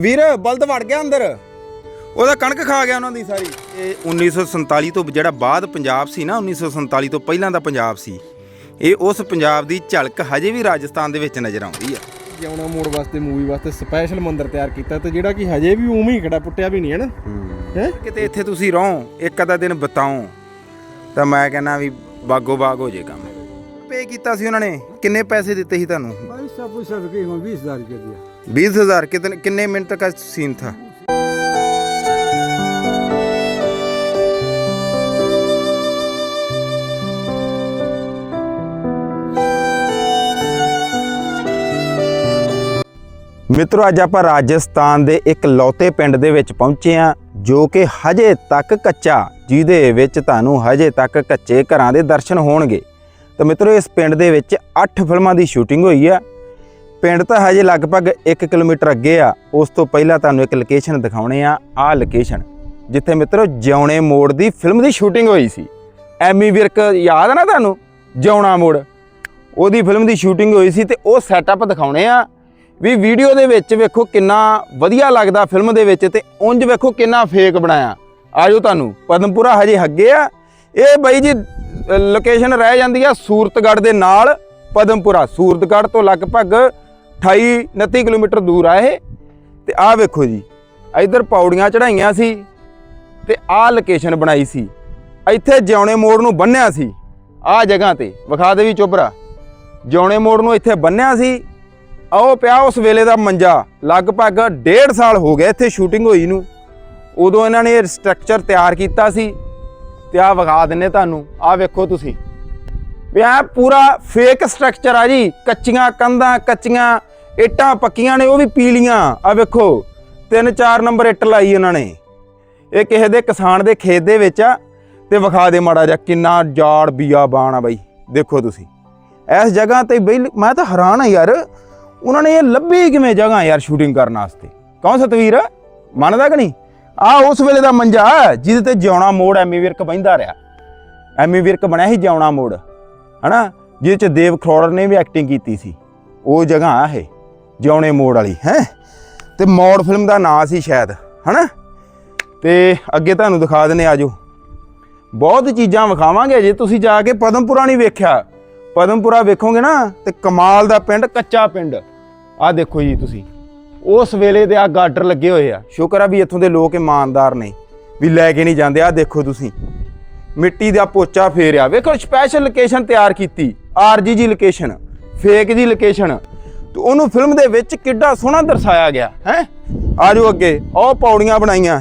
ਵੀਰ ਬਲਦ ਵੜ ਗਿਆ ਅੰਦਰ। ਉਹਦਾ ਕਣਕ ਖਾ ਗਿਆ ਉਹਨਾਂ ਦੀ ਸਾਰੀ। ਇਹ 1947 ਤੋਂ ਜਿਹੜਾ ਬਾਅਦ ਪੰਜਾਬ ਸੀ ਨਾ 1947 ਤੋਂ ਪਹਿਲਾਂ ਦਾ ਪੰਜਾਬ ਸੀ। ਇਹ ਉਸ ਪੰਜਾਬ ਦੀ ਝਲਕ ਹਜੇ ਵੀ ਰਾਜਸਥਾਨ ਦੇ ਵਿੱਚ ਨਜ਼ਰ ਆਉਂਦੀ ਆ। ਜਿਉਣਾ ਮੋੜ ਵਾਸਤੇ ਮੂਵੀ ਵਾਸਤੇ ਸਪੈਸ਼ਲ ਮੰਦਿਰ ਤਿਆਰ ਕੀਤਾ ਤੇ ਜਿਹੜਾ ਕਿ ਹਜੇ ਵੀ ਉਵੇਂ ਹੀ ਖੜਾ ਪੁੱਟਿਆ ਵੀ ਨਹੀਂ ਹੈ ਨਾ। ਕਿਤੇ ਇੱਥੇ ਤੁਸੀਂ ਰਹੋ ਇੱਕ ਅਦਾ ਦਿਨ ਬਤਾਓ ਤਾਂ ਮੈਂ ਕਹਿੰਦਾ ਵੀ ਬਾਗੋ ਬਾਗ ਹੋ ਜੇ ਕੰਮ। ਪੇ ਕੀਤਾ ਸੀ ਉਹਨਾਂ ਨੇ ਕਿੰਨੇ ਪੈਸੇ ਦਿੱਤੇ ਸੀ ਤੁਹਾਨੂੰ? ਭਾਈ ਸਭ ਕੁਝ ਸਭ ਕੇ 20000 ਰੁਪਏ ਦਿਆ। 20000 कितने कितने मिनट का सीन था ਮਿੱਤਰੋ ਅੱਜ ਆਪਾਂ ਰਾਜਸਥਾਨ ਦੇ ਇੱਕ ਲੌਤੇ ਪਿੰਡ ਦੇ ਵਿੱਚ ਪਹੁੰਚੇ ਆ ਜੋ ਕਿ ਹਜੇ ਤੱਕ ਕੱਚਾ ਜਿਹਦੇ ਵਿੱਚ ਤੁਹਾਨੂੰ ਹਜੇ ਤੱਕ ਕੱਚੇ ਘਰਾਂ ਦੇ ਦਰਸ਼ਨ ਹੋਣਗੇ ਤਾਂ ਮਿੱਤਰੋ ਇਸ ਪਿੰਡ ਦੇ ਵਿੱਚ 8 ਫਿਲਮਾਂ ਦੀ ਸ਼ੂਟਿੰਗ ਹੋਈ ਆ ਪਿੰਡ ਤਾਂ ਹਜੇ ਲਗਭਗ 1 ਕਿਲੋਮੀਟਰ ਅੱਗੇ ਆ। ਉਸ ਤੋਂ ਪਹਿਲਾਂ ਤੁਹਾਨੂੰ ਇੱਕ ਲੋਕੇਸ਼ਨ ਦਿਖਾਉਣੇ ਆ। ਆਹ ਲੋਕੇਸ਼ਨ ਜਿੱਥੇ ਮਿੱਤਰੋ ਜਿਉਣੇ ਮੋੜ ਦੀ ਫਿਲਮ ਦੀ ਸ਼ੂਟਿੰਗ ਹੋਈ ਸੀ। ਐਮੀ ਵਿਰਕ, ਯਾਦ ਆ ਨਾ ਤੁਹਾਨੂੰ? ਜਿਉਣਾ ਮੋੜ। ਉਹਦੀ ਫਿਲਮ ਦੀ ਸ਼ੂਟਿੰਗ ਹੋਈ ਸੀ ਤੇ ਉਹ ਸੈਟਅਪ ਦਿਖਾਉਣੇ ਆ। ਵੀ ਵੀਡੀਓ ਦੇ ਵਿੱਚ ਵੇਖੋ ਕਿੰਨਾ ਵਧੀਆ ਲੱਗਦਾ ਫਿਲਮ ਦੇ ਵਿੱਚ ਤੇ ਉਂਝ ਵੇਖੋ ਕਿੰਨਾ ਫੇਕ ਬਣਾਇਆ। ਆਜੋ ਤੁਹਾਨੂੰ, ਪਦਮਪੁਰਾ ਹਜੇ ਅੱਗੇ ਆ। ਇਹ ਬਾਈ ਜੀ ਲੋਕੇਸ਼ਨ ਰਹਿ ਜਾਂਦੀ ਆ ਸੂਰਤਗੜ੍ਹ ਦੇ ਨਾਲ, ਪਦਮਪੁਰਾ। ਸੂਰਤਗੜ੍ਹ ਤੋਂ ਲਗਭਗ 28 29 ਕਿਲੋਮੀਟਰ ਦੂਰ ਆ ਇਹ। ਤੇ ਆਹ ਵੇਖੋ ਜੀ, ਇਧਰ ਪੌੜੀਆਂ ਚੜਾਈਆਂ ਸੀ ਤੇ ਆਹ ਲੋਕੇਸ਼ਨ ਬਣਾਈ ਸੀ। ਇੱਥੇ ਜਿਉਣੇ ਮੋੜ ਨੂੰ ਬੰਨਿਆ ਸੀ। ਆਹ ਜਗ੍ਹਾ ਤੇ, ਵਿਖਾ ਦੇ ਵੀ ਚੋਬਰਾ ਜਿਉਣੇ ਮੋੜ ਨੂੰ ਇੱਥੇ ਬੰਨਿਆ ਸੀ। ਆਓ ਪਿਆ ਉਸ ਵੇਲੇ ਦਾ ਮੰਜਾ, ਲਗਭਗ 1.5 ਸਾਲ ਹੋ ਗਿਆ ਇੱਥੇ ਸ਼ੂਟਿੰਗ ਹੋਈ ਨੂੰ। ਉਦੋਂ ਇਹਨਾਂ ਨੇ ਸਟਰਕਚਰ ਤਿਆਰ ਕੀਤਾ ਸੀ। ਤੇ ਆਹ ਵਿਖਾ ਦਿੰਨੇ ਤੁਹਾਨੂੰ। ਆਹ ਵੇਖੋ ਤੁਸੀਂ। ਵੀ ਇਹ ਪੂਰਾ ਫੇਕ ਸਟਰਕਚਰ ਆ ਜੀ। ਕੱਚੀਆਂ ਕੰਧਾਂ, ਕੱਚੀਆਂ ਇੱਟਾਂ ਪੱਕੀਆਂ ਨੇ, ਉਹ ਵੀ ਪੀਲੀਆਂ। ਆ ਵੇਖੋ, ਤਿੰਨ ਚਾਰ ਨੰਬਰ ਇੱਟ ਲਾਈ ਉਹਨਾਂ ਨੇ। ਇਹ ਕਿਸੇ ਦੇ ਕਿਸਾਨ ਦੇ ਖੇਤ ਦੇ ਵਿੱਚ ਆ, ਤੇ ਵਿਖਾ ਦੇ ਮਾੜਾ ਜਿਹਾ, ਕਿੰਨਾ ਜਾੜ ਬੀਆ ਬਾਣ ਆ ਬਾਈ। ਦੇਖੋ ਤੁਸੀਂ। ਇਸ ਜਗ੍ਹਾ ਤੇ ਬਈ, ਮੈਂ ਤਾਂ ਹੈਰਾਨ ਆ ਯਾਰ। ਉਹਨਾਂ ਨੇ ਇਹ ਲੱਭੀ ਕਿਵੇਂ ਜਗ੍ਹਾ ਯਾਰ ਸ਼ੂਟਿੰਗ ਕਰਨ ਵਾਸਤੇ? ਕੌਣ ਸਤਵੀਰ? ਮੰਨਦਾ ਕਿ ਨਹੀਂ? ਆ ਉਸ ਵੇਲੇ ਦਾ ਮੰਜਾ ਜਿਹਦੇ ਤੇ ਜਿਉਣਾ ਮੋੜ ਐਮੀ ਵਿਰਕ ਬਹਿੰਦਾ ਰਿਹਾ। ਐਮੀ ਵਿਰਕ ਬਣਿਆ ਸੀ ਜਿਉਣਾ ਮੋੜ, ਹਨਾ? ਜਿਹਦੇ ਚ ਦੇਵ ਖਰੋੜ ਨੇ ਵੀ ਐਕਟਿੰਗ ਕੀਤੀ ਸੀ। ਉਹ ਜਗ੍ਹਾ ਆ ਇਹ। ਜਿਉਣੇ ਮੋੜ ਵਾਲੀ, ਹੈ? ਤੇ ਮੋੜ ਫਿਲਮ ਦਾ ਨਾਂ ਸੀ ਸ਼ਾਇਦ, ਹਨਾ? ਤੇ ਅੱਗੇ ਤੁਹਾਨੂੰ ਦਿਖਾ ਦਿੰਨੇ ਆਜੋ। ਬਹੁਤ ਚੀਜ਼ਾਂ ਵਿਖਾਵਾਂਗੇ ਜੇ ਤੁਸੀਂ ਜਾ ਕੇ ਪਦਮਪੁਰਾ ਨਹੀਂ ਵੇਖਿਆ। ਪਦਮਪੁਰਾ ਵੇਖੋਗੇ ਨਾ, ਤੇ ਕਮਾਲ ਦਾ ਪਿੰਡ, ਕੱਚਾ ਪਿੰਡ। ਆਹ ਦੇਖੋ ਜੀ ਤੁਸੀਂ। ਉਸ ਵੇਲੇ ਦੇ ਆ ਗਾਰਡਰ ਲੱਗੇ ਹੋਏ ਆ। ਸ਼ੁਕਰ ਆ ਵੀ ਇੱਥੋਂ ਦੇ ਲੋਕ ਇਮਾਨਦਾਰ ਨੇ, ਵੀ ਲੈ ਕੇ ਨਹੀਂ ਜਾਂਦੇ। ਆ ਦੇਖੋ ਤੁਸੀਂ। ਮਿੱਟੀ ਦਾ ਪੋਚਾ ਫੇਰਿਆ। ਵੇਖੋ ਸਪੈਸ਼ਲ ਲੋਕੇਸ਼ਨ ਤਿਆਰ ਕੀਤੀ। ਆਰਜੀ ਜੀ ਲੋਕੇਸ਼ਨ ਫੇਕ ਜੀ ਲੋਕੇਸ਼ਨ ਤੇ ਉਹਨੂੰ ਫਿਲਮ ਦੇ ਵਿੱਚ ਕਿੱਡਾ ਸੋਹਣਾ ਦਰਸਾਇਆ ਗਿਆ, ਹੈ? ਆਜੋ ਅੱਗੇ ਉਹ ਪੌੜੀਆਂ ਬਣਾਈਆਂ।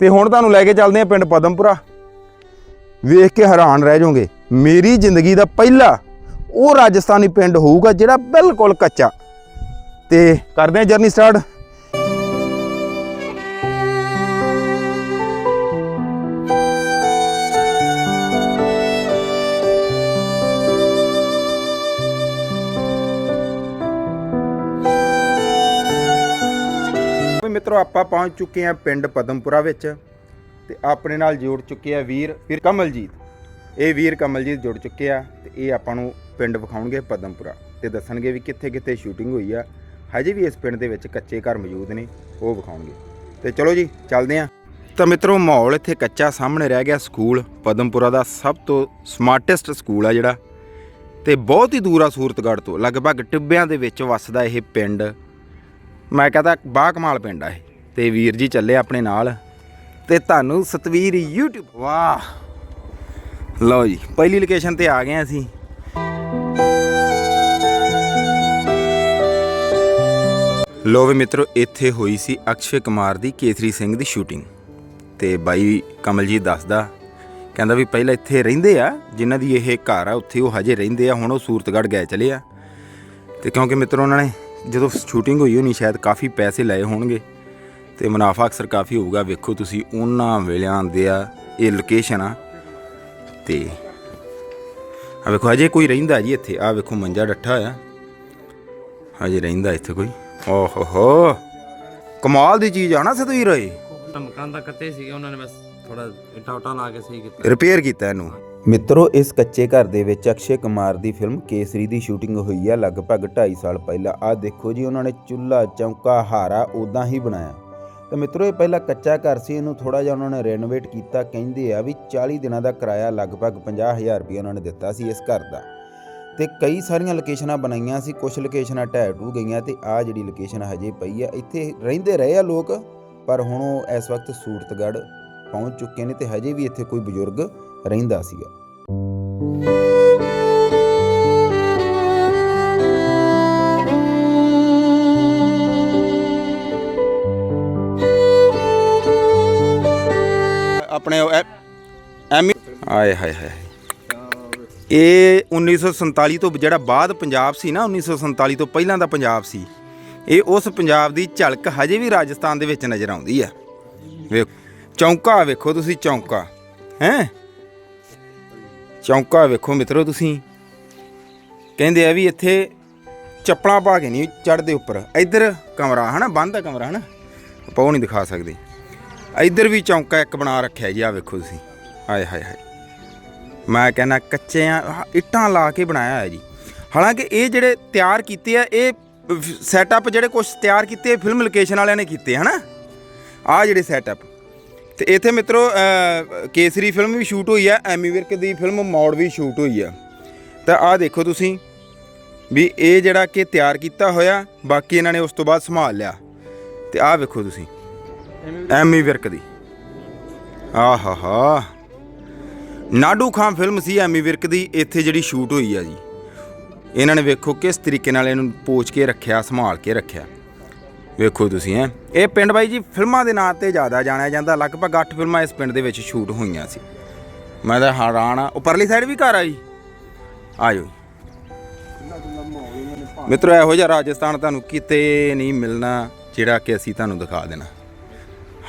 ਤੇ ਹੁਣ ਤੁਹਾਨੂੰ ਲੈ ਕੇ ਚੱਲਦੇ ਆ ਪਿੰਡ ਪਦਮਪੁਰਾ। ਵੇਖ ਕੇ ਹੈਰਾਨ ਰਹਿ ਜਾਓਗੇ, ਮੇਰੀ ਜ਼ਿੰਦਗੀ ਦਾ ਪਹਿਲਾ ਉਹ ਰਾਜਸਥਾਨੀ ਪਿੰਡ ਹੋਊਗਾ ਜਿਹੜਾ ਬਿਲਕੁਲ ਕੱਚਾ। ਤੇ ਕਰਦੇ ਆ ਜਰਨੀ ਸਟਾਰਟ ਮਿੱਤਰੋ, ਆਪਾਂ ਪਹੁੰਚ ਚੁੱਕੇ ਹਾਂ ਪਿੰਡ ਪਦਮਪੁਰਾ ਵਿੱਚ ਤੇ ਆਪਣੇ ਨਾਲ ਜੁੜ ਚੁੱਕੇ ਆ ਵੀਰ ਵੀਰ ਕਮਲਜੀਤ। ਇਹ ਵੀਰ ਕਮਲਜੀਤ ਜੁੜ ਚੁੱਕੇ ਆ ਤੇ ਇਹ ਆਪਾਂ ਨੂੰ ਪਿੰਡ ਵਿਖਾਉਣਗੇ ਪਦਮਪੁਰਾ ਤੇ ਦੱਸਣਗੇ ਵੀ ਕਿੱਥੇ ਕਿੱਥੇ ਸ਼ੂਟਿੰਗ ਹੋਈ ਆ। ਹਜੇ ਵੀ ਇਸ ਪਿੰਡ ਦੇ ਵਿੱਚ ਕੱਚੇ ਘਰ ਮੌਜੂਦ ਨੇ, ਉਹ ਵਿਖਾਉਣਗੇ। ਤੇ ਚਲੋ ਜੀ, ਚੱਲਦੇ ਆ ਤਾਂ ਮਿੱਤਰੋ, ਮਾਹੌਲ ਇੱਥੇ ਕੱਚਾ ਸਾਹਮਣੇ ਰਹਿ ਗਿਆ ਸਕੂਲ। ਪਦਮਪੁਰਾ ਦਾ ਸਭ ਤੋਂ ਸਮਾਰਟੈਸਟ ਸਕੂਲ ਆ ਜਿਹੜਾ। ਤੇ ਬਹੁਤ ਹੀ ਦੂਰ ਆ ਸੂਰਤਗੜ੍ਹ ਤੋਂ। ਲਗਭਗ ਟਿੱਬਿਆਂ ਦੇ ਵਿੱਚ ਵੱਸਦਾ ਇਹ ਪਿੰਡ। ਮੈਂ ਕਹਦਾ ਬਾ ਕਮਾਲ ਪਿੰਡ ਆ ਇਹ। ਤੇ ਵੀਰ ਜੀ ਚੱਲੇ ਆਪਣੇ ਨਾਲ। ਤੇ ਤੁਹਾਨੂੰ ਸਤਵੀਰ YouTube, ਵਾਹ। ਲਓ ਜੀ, ਪਹਿਲੀ ਲੋਕੇਸ਼ਨ ਤੇ ਆ ਗਏ ਅਸੀਂ। ਲੋ ਵੀ ਮਿੱਤਰੋ, ਇੱਥੇ ਹੋਈ ਸੀ ਅਕਸ਼ੇ ਕੁਮਾਰ ਦੀ ਕੇਸਰੀ ਸਿੰਘ ਦੀ ਸ਼ੂਟਿੰਗ ਤੇ ਬਾਈ ਕਮਲਜੀਤ ਦੱਸਦਾ, ਕਹਿੰਦਾ ਵੀ ਪਹਿਲਾਂ ਇੱਥੇ ਰਹਿੰਦੇ ਆ, ਜਿਨ੍ਹਾਂ ਦੀ ਇਹ ਘਰ ਆ, ਉੱਥੇ ਉਹ ਹਜੇ ਰਹਿੰਦੇ ਆ, ਹੁਣ ਉਹ ਸੂਰਤਗੜ੍ਹ ਗਏ ਚਲੇ ਆ। ਤੇ ਕਿਉਂਕਿ ਮਿੱਤਰੋ, ਉਹਨਾਂ ਨੇ ਜਦੋਂ ਸ਼ੂਟਿੰਗ ਹੋਈ ਹੋਣੀ ਸ਼ਾਇਦ ਕਾਫੀ ਪੈਸੇ ਲਏ ਹੋਣਗੇ। ਤੇ ਮੁਨਾਫਾ ਅਕਸਰ ਕਾਫੀ ਹੋਊਗਾ। ਵੇਖੋ ਤੁਸੀਂ ਉਹਨਾਂ ਵੇਲਿਆਂ ਦੇ ਆ ਇਹ ਲੋਕੇਸ਼ਨ ਆ। ਤੇ ਆ ਵੇਖੋ ਹਜੇ ਕੋਈ ਰਹਿੰਦਾ ਜੀ ਇੱਥੇ। ਆ ਵੇਖੋ ਮੰਜਾ ਡੱਠਾ ਆ ਹਜੇ ਰਹਿੰਦਾ ਇੱਥੇ ਕੋਈ। ਓਹ ਹੋ ਹੋ ਕਮਾਲ ਦੀ ਚੀਜ਼ ਆ ਨਾ ਸਤਵੀਰ ਓਏ ਮਕਾਨ ਦਾ ਕੱਤੇ ਸੀਗੇ ਉਹਨਾਂ ਨੇ ਬਸ ਥੋੜਾ ਇਟਾ ਉਟਾ ਲਾ ਕੇ ਸਹੀ ਕੀਤਾ। ਰਿਪੇਅਰ ਕੀਤਾ ਇਹਨੂੰ। ਮਿੱਤਰੋ, ਇਸ ਕੱਚੇ ਘਰ ਦੇ ਵਿੱਚ ਅਕਸ਼ੇ ਕੁਮਾਰ ਦੀ ਫਿਲਮ ਕੇਸਰੀ ਦੀ ਸ਼ੂਟਿੰਗ ਹੋਈ ਆ ਲਗਭਗ 2.5 ਸਾਲ ਪਹਿਲਾਂ। ਆ ਦੇਖੋ ਜੀ, ਉਹਨਾਂ ਨੇ ਚੁੱਲ੍ਹਾ, ਚੌਂਕਾ, ਹਾਰਾ ਉਦਾਂ ਹੀ ਬਣਾਇਆ। ਤਾਂ ਮਿੱਤਰੋ, ਇਹ ਪਹਿਲਾਂ ਕੱਚਾ ਘਰ ਸੀ, ਇਹਨੂੰ ਥੋੜਾ ਜਿਹਾ ਉਹਨਾਂ ਨੇ ਰੈਨੋਵੇਟ ਕੀਤਾ। ਕਹਿੰਦੇ ਆ ਵੀ 40 ਦਿਨਾਂ ਦਾ ਕਿਰਾਇਆ ਲਗਭਗ 50000 ਰੁਪਏ ਉਹਨਾਂ ਨੇ ਦਿੱਤਾ ਸੀ ਇਸ ਘਰ ਦਾ। ਤੇ ਕਈ ਸਾਰੀਆਂ ਲੋਕੇਸ਼ਨਾਂ ਬਣਾਈਆਂ ਸੀ ਕੁਝ ਲੋਕੇਸ਼ਨਾਂ ਢਹਿ ਢੂ ਗਈਆਂ ਤੇ ਆ ਜਿਹੜੀ ਲੋਕੇਸ਼ਨ ਹਜੇ ਪਈ ਆ, ਇੱਥੇ ਰਹਿੰਦੇ ਰਹੇ ਆ ਲੋਕ, ਪਰ ਹੁਣ ਉਹ ਇਸ ਵਕਤ ਸੂਰਤਗੜ੍ਹ ਪਹੁੰਚ ਚੁੱਕੇ ਨੇ ਤੇ ਹਜੇ ਵੀ ਇੱਥੇ ਕੋਈ ਬਜ਼ੁਰਗ ਰਹਿੰਦਾ ਸੀਗਾ। ਆਪਣੇ ਉਹ ਆਏ ਹਾਏ ਹਾਏ ਇਹ 1947 ਤੋਂ ਜਿਹੜਾ ਬਾਅਦ ਪੰਜਾਬ ਸੀ ਨਾ 1947 ਤੋਂ ਪਹਿਲਾਂ ਦਾ ਪੰਜਾਬ ਸੀ। ਇਹ ਉਸ ਪੰਜਾਬ ਦੀ ਝਲਕ ਹਜੇ ਵੀ ਰਾਜਸਥਾਨ ਦੇ ਵਿੱਚ ਨਜ਼ਰ ਆਉਂਦੀ ਆ। ਵੇਖ, ਚੌਂਕਾ ਵੇਖੋ ਤੁਸੀਂ ਚੌਂਕਾ, ਹੈ? ਚੌਂਕਾ ਵੇਖੋ ਮਿੱਤਰੋ ਤੁਸੀਂ। ਕਹਿੰਦੇ ਆ ਵੀ ਇੱਥੇ ਚੱਪਲਾਂ ਪਾ ਕੇ ਨਹੀਂ ਚੜਦੇ ਉੱਪਰ। ਇੱਧਰ ਕਮਰਾ, ਹਨਾ? ਬੰਦ ਦਾ ਕਮਰਾ, ਹਨਾ? ਆਪਾਂ ਉਹ ਨਹੀਂ ਦਿਖਾ ਸਕਦੇ। ਇੱਧਰ ਵੀ ਚੌਂਕਾ ਇੱਕ ਬਣਾ ਰੱਖਿਆ ਜੀ ਆ ਵੇਖੋ ਤੁਸੀਂ। ਹਾਏ ਹਾਏ ਹਾਏ। ਮੈਂ ਕਹਿੰਦਾ ਕੱਚਿਆਂ ਇੱਟਾਂ ਲਾ ਕੇ ਬਣਾਇਆ ਹੈ ਜੀ। ਹਾਲਾਂਕਿ ਇਹ ਜਿਹੜੇ ਤਿਆਰ ਕੀਤੇ ਆ, ਇਹ ਸੈਟਅਪ ਜਿਹੜੇ ਕੁਝ ਤਿਆਰ ਕੀਤੇ ਫਿਲਮ ਲੋਕੇਸ਼ਨ ਵਾਲਿਆਂ ਨੇ ਕੀਤੇ, ਹਨਾ? ਆ ਜਿਹੜੇ ਸੈਟਅਪ ਤੇ ਇੱਥੇ ਮਿੱਤਰੋ ਕੇਸਰੀ ਫਿਲਮ ਵੀ ਸ਼ੂਟ ਹੋਈ ਆ, ਐਮੀ ਵਿਰਕ ਦੀ ਫਿਲਮ ਮੌੜ ਵੀ ਸ਼ੂਟ ਹੋਈ ਆ। ਤਾਂ ਆਹ ਦੇਖੋ ਤੁਸੀਂ ਵੀ ਇਹ ਜਿਹੜਾ ਕਿ ਤਿਆਰ ਕੀਤਾ ਹੋਇਆ, ਬਾਕੀ ਇਹਨਾਂ ਨੇ ਉਸ ਤੋਂ ਬਾਅਦ ਸੰਭਾਲ ਲਿਆ। ਤੇ ਆਹ ਵੇਖੋ ਤੁਸੀਂ, ਐਮੀ ਵਿਰਕ ਦੀ। ਆਹਾਹਾ। ਨਾਡੂ ਖਾਨ ਫਿਲਮ ਸੀ ਐਮੀ ਵਿਰਕ ਦੀ, ਇੱਥੇ ਜਿਹੜੀ ਸ਼ੂਟ ਹੋਈ ਆ ਜੀ। ਇਹਨਾਂ ਨੇ ਵੇਖੋ ਕਿਸ ਤਰੀਕੇ ਨਾਲ ਇਹਨੂੰ ਪੋਚ ਕੇ ਰੱਖਿਆ, ਸੰਭਾਲ ਕੇ ਰੱਖਿਆ। ਵੇਖੋ ਤੁਸੀਂ, ਹੈ। ਇਹ ਪਿੰਡ ਬਾਈ ਜੀ, ਫਿਲਮਾਂ ਦੇ ਨਾਂ ਤੇ ਜ਼ਿਆਦਾ ਜਾਣਿਆ ਜਾਂਦਾ। ਲਗਭਗ 8 ਫਿਲਮਾਂ ਇਸ ਪਿੰਡ ਦੇ ਵਿੱਚ ਸ਼ੂਟ ਹੋਈਆਂ ਸੀ। ਮੈਂ ਤਾਂ ਹੈਰਾਨ ਆ। ਉੱਪਰਲੀ ਸਾਈਡ ਵੀ ਘਰ ਆ ਜੀ। ਆਜੋ ਮਿੱਤਰੋ, ਇਹੋ ਜਿਹਾ ਰਾਜਸਥਾਨ ਤੁਹਾਨੂੰ ਕਿਤੇ ਨਹੀਂ ਮਿਲਣਾ, ਜਿਹੜਾ ਕਿ ਅਸੀਂ ਤੁਹਾਨੂੰ ਦਿਖਾ ਦੇਣਾ।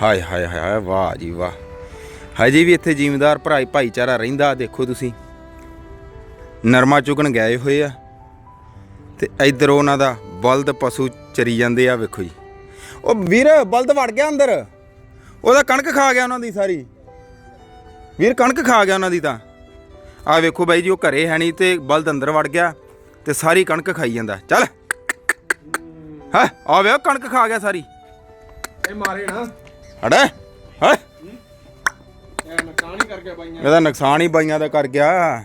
ਹਾਏ ਹਾਏ ਹਾਏ ਹਾਏ, ਵਾਹ ਜੀ, ਵਾਹ। ਹਜੇ ਵੀ ਇੱਥੇ ਜ਼ਿਮੀਂਦਾਰ ਭਰਾਈ ਭਾਈਚਾਰਾ ਰਹਿੰਦਾ, ਦੇਖੋ ਤੁਸੀਂ। ਨਰਮਾ ਚੁਗਣ ਗਏ ਹੋਏ ਆ। ਤੇ ਇੱਧਰ ਉਹਨਾਂ ਦਾ ਬਲਦ ਪਸ਼ੂ ਚਰੀ ਜਾਂਦੇ ਆ ਵੇਖੋ ਜੀ। ਉਹ ਵੀਰ ਬਲਦ ਵੜ ਗਿਆ ਅੰਦਰ। ਉਹਦਾ ਕਣਕ ਖਾ ਗਿਆ ਉਹਨਾਂ ਦੀ ਸਾਰੀ। ਵੀਰ ਕਣਕ ਖਾ ਗਿਆ ਉਹਨਾਂ ਦੀ ਤਾਂ। ਆ ਵੇਖੋ ਬਾਈ ਜੀ ਉਹ ਘਰੇ ਹੈ ਨਹੀਂ ਤੇ ਬਲਦ ਅੰਦਰ ਵੜ ਗਿਆ ਤੇ ਸਾਰੀ ਕਣਕ ਖਾਈ ਜਾਂਦਾ। ਚੱਲ। ਹਾਂ ਆ ਵੇ ਕਣਕ ਖਾ ਗਿਆ ਸਾਰੀ। ਇਹ ਮਾਰੇ ਨਾ। ਹੜੇ ਹਾਂ। ਇਹ ਨੁਕਸਾਨ ਹੀ ਕਰ ਗਿਆ ਬਾਈਆਂ ਇਹਦਾ ਨੁਕਸਾਨ ਹੀ ਬਾਈਆਂ ਦਾ ਕਰ ਗਿਆ।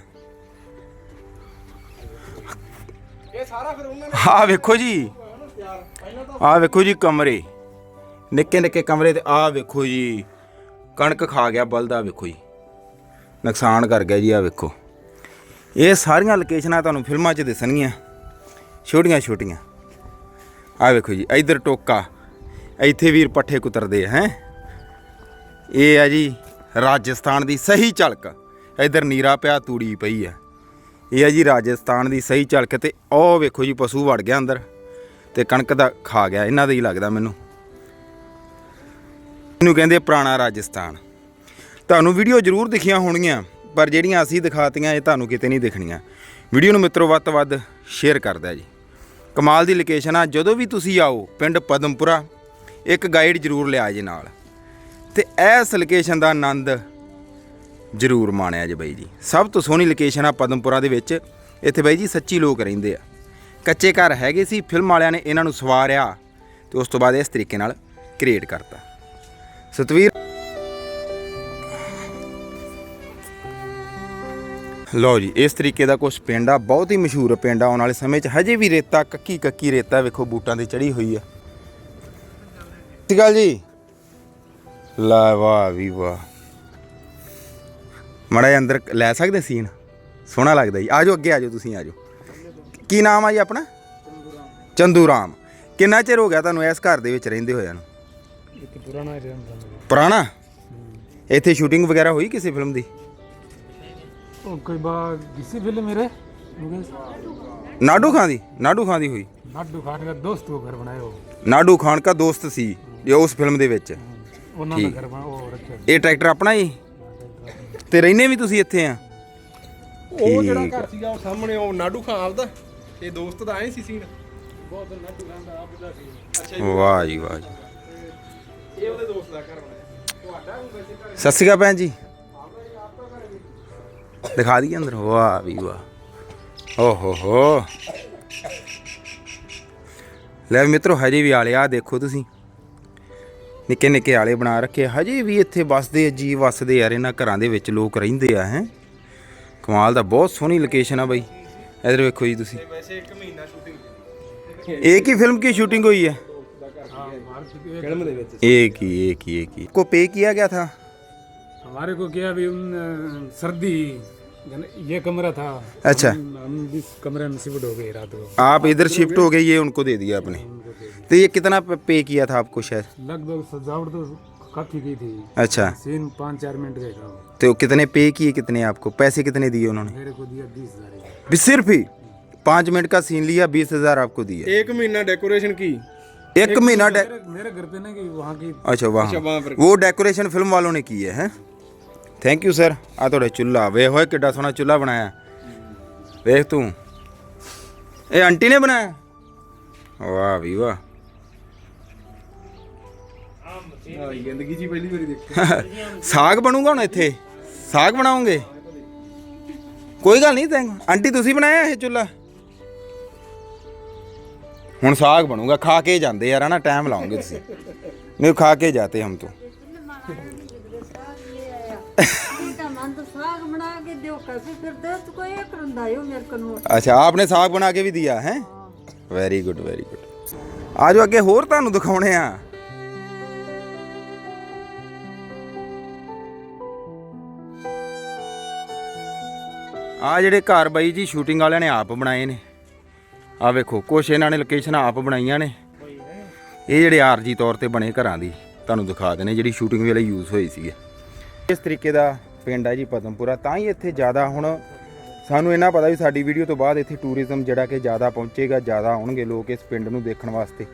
ਇਹ ਸਾਰਾ ਫਿਰ ਉਹਨਾਂ ਨੇ ਆ ਵੇਖੋ ਜੀ। ਆਹ ਵੇਖੋ ਜੀ ਕਮਰੇ। ਨਿੱਕੇ ਨਿੱਕੇ ਕਮਰੇ ਤੇ ਆਹ ਵੇਖੋ ਜੀ। ਕਣਕ ਖਾ ਗਿਆ, ਬਲਦ ਆ ਵੇਖੋ ਜੀ। ਨੁਕਸਾਨ ਕਰ ਗਿਆ ਜੀ, ਆਹ ਵੇਖੋ। ਇਹ ਸਾਰੀਆਂ ਲੋਕੇਸ਼ਨਾਂ ਤੁਹਾਨੂੰ ਫਿਲਮਾਂ 'ਚ ਦਿਸਣਗੀਆਂ। ਛੋਟੀਆਂ ਛੋਟੀਆਂ। ਆਹ ਵੇਖੋ ਜੀ, ਇਧਰ ਟੋਕਾ। ਇੱਥੇ ਵੀਰ ਪੱਠੇ ਕੁਤਰਦੇ ਆ, ਹੈ। ਇਹ ਆ ਜੀ ਰਾਜਸਥਾਨ ਦੀ ਸਹੀ ਝਲਕ। ਇਧਰ ਨੀਰਾ ਪਿਆ, ਤੂੜੀ ਪਈ ਆ। ਇਹ ਆ ਜੀ ਰਾਜਸਥਾਨ ਦੀ ਸਹੀ ਝਲਕ ਤੇ ਉਹ ਵੇਖੋ ਜੀ ਪਸ਼ੂ ਵੜ ਗਿਆ ਅੰਦਰ ਤੇ ਕਣਕ ਦਾ ਖਾ ਗਿਆ, ਇਹਨਾਂ ਦਾ ਹੀ ਲੱਗਦਾ ਮੈਨੂੰ। ਇਹਨੂੰ ਕਹਿੰਦੇ ਪੁਰਾਣਾ ਰਾਜਸਥਾਨ। ਤੁਹਾਨੂੰ ਵੀਡੀਓ ਜ਼ਰੂਰ ਦਿਖੀਆਂ ਹੋਣਗੀਆਂ, ਪਰ ਜਿਹੜੀਆਂ ਅਸੀਂ ਦਿਖਾਤੀਆਂ ਇਹ ਤੁਹਾਨੂੰ ਕਿਤੇ ਨਹੀਂ ਦਿਖਣੀਆਂ। ਵੀਡੀਓ ਨੂੰ ਮਿੱਤਰੋ ਵੱਧ ਤੋਂ ਵੱਧ ਸ਼ੇਅਰ ਕਰਦਾ ਜੀ। ਕਮਾਲ ਦੀ ਲੋਕੇਸ਼ਨ ਆ, ਜਦੋਂ ਵੀ ਤੁਸੀਂ ਆਓ ਪਿੰਡ ਪਦਮਪੁਰਾ, ਇੱਕ ਗਾਈਡ ਜ਼ਰੂਰ ਲਿਆ ਜੇ ਨਾਲ। ਤੇ ਇਸ ਲੋਕੇਸ਼ਨ ਦਾ ਆਨੰਦ ਜ਼ਰੂਰ ਮਾਣਿਆ ਜੇ ਬਾਈ ਜੀ। ਸਭ ਤੋਂ ਸੋਹਣੀ ਲੋਕੇਸ਼ਨ ਆ ਪਦਮਪੁਰਾ ਦੇ ਵਿੱਚ। ਇੱਥੇ ਬਾਈ ਜੀ ਸੱਚੀ ਲੋਕ ਰਹਿੰਦੇ ਆ। ਕੱਚੇ ਘਰ ਹੈਗੇ ਸੀ ਫਿਲਮ ਵਾਲਿਆਂ ਨੇ ਇਹਨਾਂ ਨੂੰ ਸਵਾਰਿਆ ਤੇ ਉਸ ਤੋਂ ਬਾਅਦ ਇਸ ਤਰੀਕੇ ਨਾਲ ਕ੍ਰੀਏਟ ਕਰਤਾ। ਸਤਵੀਰ ਲਓ ਜੀ, ਇਸ ਤਰੀਕੇ ਦਾ ਕੁਝ ਪਿੰਡ ਆ, ਬਹੁਤ ਹੀ ਮਸ਼ਹੂਰ ਪਿੰਡ ਆ। ਆਉਣ ਵਾਲੇ ਸਮੇਂ 'ਚ ਹਜੇ ਵੀ ਰੇਤਾ, ਕੱਕੀ ਕੱਕੀ ਰੇਤਾ ਵੇਖੋ ਬੂਟਾਂ ਤੇ ਚੜੀ ਹੋਈ ਆ। ਸਤਿ ਸ਼੍ਰੀ ਜੀ। ਲਾ ਵਾਹ ਵੀ ਵਾਹ। ਮੜਾ ਅੰਦਰ ਲੈ ਸਕਦੇ ਸੀਨ? ਸੋਹਣਾ ਲੱਗਦਾ ਜੀ। ਆਜੋ ਅੱਗੇ ਆਜੋ ਤੁਸੀਂ ਆਜੋ। ਕੀ ਨਾਮ ਆ ਜੀ ਆਪਣਾ? ਚੰਦੂ ਰਾਮ ਕਿੰਨਾ ਚਿਰ ਹੋ ਗਿਆ ਤੁਹਾਨੂੰ ਇਸ ਘਰ ਦੇ ਵਿੱਚ ਰਹਿੰਦੇ ਹੋਇਆਂ ਨੂੰ? ਇੱਕ ਪੁਰਾਣਾ ਏਰੀਆ ਹੁੰਦਾ ਪੁਰਾਣਾ? ਇੱਥੇ ਸ਼ੂਟਿੰਗ ਵਗੈਰਾ ਹੋਈ ਕਿਸੇ ਫਿਲਮ ਦੀ? ਉਹ ਕੋਈ ਬਾ ਕਿਸੇ ਫਿਲਮ ਮੇਰੇ? ਨਾਡੂ ਖਾਨ ਦੀ? ਨਾਡੂ ਖਾਨ ਦੀ ਹੋਈ। ਨਾਡੂ ਖਾਨ ਦਾ ਦੋਸਤ ਉਹ ਘਰ ਬਣਾਇਆ ਨਾਡੂ ਖਾਨ ਦਾ ਦੋਸਤ ਸੀ ਜੋ ਉਸ ਫਿਲਮ ਦੇ ਵਿੱਚ। ਉਹਨਾਂ ਦਾ ਘਰ ਬਣਾ ਉਹ ਰੱਖਿਆ। ਇਹ ਟਰੈਕਟਰ ਆਪਣਾ ਹੀ ਤੇ ਰਹਿੰਦੇ ਵੀ ਤੁਸੀਂ ਇੱਥੇ ਆ? ਉਹ ਜਿਹੜਾ ਘਰ ਸੀਗਾ ਉਹ ਸਾਹਮਣੇ ਉਹ ਨਾਡੂ ਖਾਨ ਆਪਦਾ। ਇਹ ਦੋਸਤ ਦਾ ਆਏ ਸੀ ਸੀਨ। ਬਹੁਤ ਨਾਡੂ ਖਾਨ ਦਾ ਆਪਦਾ ਸੀ ਅੱਛਾ ਵਾਹ ਜੀ ਵਾਹ ਜੀ। ਇਹ ਉਹਦੇ ਦੋਸਤ ਦਾ ਘਰ ਬਣਾਇਆ ਤੁਹਾਡਾ ਵੀ ਵੈਸੇ ਘਰ ਸਤਿ ਸ਼੍ਰੀ ਅਕਾਲ ਭੈਣ ਜੀ? ਦਿਖਾ ਦਈਏ ਅੰਦਰ। ਵਾਹ ਵੀ ਵਾਹ। ਓ ਹੋ ਹੋ। ਲੈ ਮਿੱਤਰੋ ਹਜੇ ਵੀ ਆਲੇ ਆ ਦੇਖੋ ਤੁਸੀਂ। ਨਿੱਕੇ ਨਿੱਕੇ ਆਲੇ ਬਣਾ ਰੱਖੇ ਆ। ਹਜੇ ਵੀ ਇੱਥੇ ਵਸਦੇ ਆ ਜੀ ਵਸਦੇ ਯਾਰ ਇਹਨਾਂ ਘਰਾਂ ਦੇ ਵਿੱਚ ਲੋਕ ਰਹਿੰਦੇ ਆ ਹੈ ਕਮਾਲ ਦਾ ਬਹੁਤ ਸੋਹਣੀ ਲੋਕੇਸ਼ਨ ਆ ਬਾਈ ਇਧਰ ਵੇਖੋ ਜੀ ਤੁਸੀਂ ਵੈਸੇ 1 ਮਹੀਨਾ ਸ਼ੂਟਿੰਗ एक ही फिल्म की शूटिंग हुई है ਫਿਲਮ ਦੇ ਵਿੱਚ एक ही एक ही एक ही को पे किया गया था हमारे को क्या अभी उन, अ, सर्दी जन- ये कमरा था अच्छा। हम, हम इस कमरे में शिफ्ट हो गए रात को आप इधर शिफ्ट हो गए ये उनको दे दिया आपने उनको दे दिया। तो ये कितना पे किया था आपको शायद? लगभग सजावट तो काफ़ी की थी। अच्छा। सीन पाँच चार मिनट का तो कितने पे किए कितने आपको? पैसे कितने दिए उन्होंने? मेरे को दिया बीस हज़ार सिर्फ़ ही? पाँच मिनट का सीन लिया बीस हज़ार आपको दिया एक महीना डेकोरेशन की। एक, एक महीना मेरे घर पे ना कि वहाँ की अच्छा वहाँ। अच्छा, वो डेकोरेशन फ़िल्म वालों ने की है। थैंक यू सर आ थोड़े चूल्हा। वे हो कि सोना चूल्हा बनाया। वेख तू। ए आंटी ने बनाया? वाह भी वाह। ਸਾਗ ਬਣੂਗਾ ਹੁਣ ਇੱਥੇ? ਸਾਗ ਬਣਾਉਂਗੇ ਕੋਈ ਗੱਲ ਨਹੀਂ ਤੈਂ ਆਂਟੀ, ਤੁਸੀਂ ਬਣਾਇਆ ਇਹ ਚੁੱਲਾ ਹੁਣ ਸਾਗ ਬਣੂਗਾ, ਖਾ ਕੇ ਜਾਂਦੇ ਯਾਰ, ਹਨਾ? ਟਾਈਮ ਲਾਉਂਗੇ ਤੁਸੀਂ। ਨਹੀਂ, ਖਾ ਕੇ ਜਾਤੇ ਹਮ ਤੋਂ। ਅੱਛਾ, ਆਪਨੇ ਸਾਗ ਬਣਾ ਕੇ ਵੀ ਦਿਆ, ਹੈ? ਵੈਰੀ ਗੁੱਡ ਵੈਰੀ ਗੁੱਡ ਆਜੋ ਅੱਗੇ ਹੋਰ ਤੁਹਾਨੂੰ ਦਿਖਾਉਣੇ ਆ। ਆ ਜਿਹੜੇ ਘਰ ਬਾਈ ਜੀ ਸ਼ੂਟਿੰਗ ਵਾਲਿਆਂ ਨੇ ਆਪ ਬਣਾਏ ਨੇ। ਆ ਵੇਖੋ, ਕੁਛ ਇਹਨਾਂ ਨੇ ਲੋਕੇਸ਼ਨਾਂ ਆਪ ਬਣਾਈਆਂ ਨੇ। ਇਹ ਜਿਹੜੇ ਆਰਜੀ ਤੌਰ ਤੇ ਬਣੇ ਘਰਾਂ ਦੀ, ਤੁਹਾਨੂੰ ਦਿਖਾ ਦੇਣੇ ਜਿਹੜੀ ਸ਼ੂਟਿੰਗ ਵੇਲੇ ਯੂਜ਼ ਹੋਈ ਸੀਗੇ। ਇਸ ਤਰੀਕੇ ਦਾ ਪਿੰਡ ਆ ਜੀ, ਪਦਮਪੁਰਾ। ਤਾਂ ਹੀ ਇੱਥੇ ਜ਼ਿਆਦਾ ਹੁਣ ਸਾਨੂੰ ਇਹਨਾਂ ਪਤਾ ਵੀ ਸਾਡੀ ਵੀਡੀਓ ਤੋਂ ਬਾਅਦ ਇੱਥੇ ਟੂਰਿਜ਼ਮ ਜਿਹੜਾ ਕਿ ਜ਼ਿਆਦਾ ਪਹੁੰਚੇਗਾ, ਜ਼ਿਆਦਾ ਆਉਣਗੇ ਲੋਕ ਇਸ ਪਿੰਡ ਨੂੰ ਦੇਖਣ ਵਾਸਤੇ।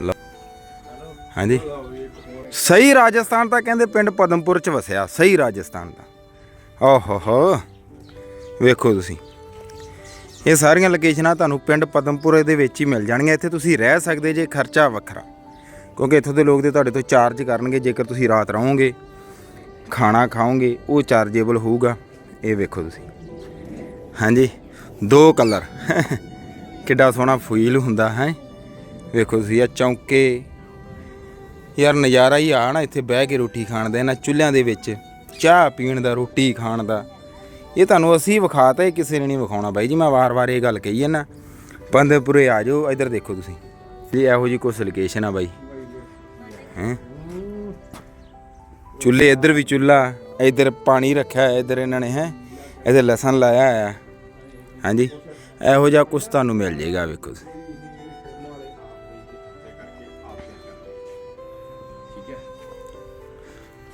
ਲਓ। ਹਾਂਜੀ। ਸਹੀ ਰਾਜਸਥਾਨ ਤਾਂ ਕਹਿੰਦੇ ਪਿੰਡ ਪਦਮਪੁਰ ਚ ਵਸਿਆ, ਸਹੀ ਰਾਜਸਥਾਨ ਦਾ। ਓਹੋ ਵੇਖੋ ਤੁਸੀਂ। ਇਹ ਸਾਰੀਆਂ ਲੋਕੇਸ਼ਨਾਂ ਤੁਹਾਨੂੰ ਪਿੰਡ ਪਦਮਪੁਰੇ ਦੇ ਵਿੱਚ ਹੀ ਮਿਲ ਜਾਣਗੀਆਂ। ਇੱਥੇ ਤੁਸੀਂ ਰਹਿ ਸਕਦੇ ਜੇ ਖਰਚਾ ਵੱਖਰਾ। ਕਿਉਂਕਿ ਇੱਥੋਂ ਦੇ ਲੋਕ ਦੇ ਤੁਹਾਡੇ ਤੋਂ ਚਾਰਜ ਕਰਨਗੇ, ਜੇਕਰ ਤੁਸੀਂ ਰਾਤ ਰਹੋਗੇ, ਖਾਣਾ ਖਾਓਗੇ, ਉਹ ਚਾਰਜੇਬਲ ਹੋਊਗਾ। ਇਹ ਵੇਖੋ ਤੁਸੀਂ। ਹਾਂਜੀ, ਦੋ ਕਲਰ ਕਿੱਡਾ ਸੋਹਣਾ ਫੀਲ ਹੁੰਦਾ, ਹੈ। ਵੇਖੋ ਤੁਸੀਂ ਇਹ ਚੌਂਕੇ। ਯਾਰ ਨਜ਼ਾਰਾ ਹੀ ਆ ਨਾ, ਇੱਥੇ ਬਹਿ ਕੇ ਰੋਟੀ ਖਾਣ ਦਾ ਇਹਨਾਂ ਚੁੱਲ੍ਹਿਆਂ ਦੇ ਵਿੱਚ। ਚਾਹ ਪੀਣ ਦਾ, ਰੋਟੀ ਖਾਣ ਦਾ। ਇਹ ਤੁਹਾਨੂੰ ਅਸੀਂ ਵਿਖਾਤਾ, ਇਹ ਕਿਸੇ ਨੇ ਨਹੀਂ ਵਿਖਾਉਣਾ ਬਾਈ ਜੀ, ਮੈਂ ਵਾਰ-ਵਾਰ ਇਹ ਗੱਲ ਕਹੀ ਹੈ ਨਾ ਬੰਦੇਪੁਰੇ ਆ ਜਾਓ, ਇੱਧਰ ਦੇਖੋ ਤੁਸੀਂ। ਜੀ ਇਹੋ ਜੀ ਕੁਛ ਲੋਕੇਸ਼ਨ ਆ ਬਾਈ। ਹੈਂ? ਚੁੱਲ੍ਹੇ ਇੱਧਰ ਵੀ ਚੁੱਲ੍ਹਾ, ਇੱਧਰ ਪਾਣੀ ਰੱਖਿਆ ਹੈ ਇੱਧਰ ਇਹਨਾਂ ਨੇ, ਹੈ? ਇੱਧਰ ਲਸਣ ਲਾਇਆ ਹੈ ਹਾਂਜੀ? ਇਹੋ ਜਿਹਾ ਕੁਝ ਤੁਹਾਨੂੰ ਮਿਲ ਜਾਏਗਾ, ਵੇਖੋ ਤੁਸੀਂ।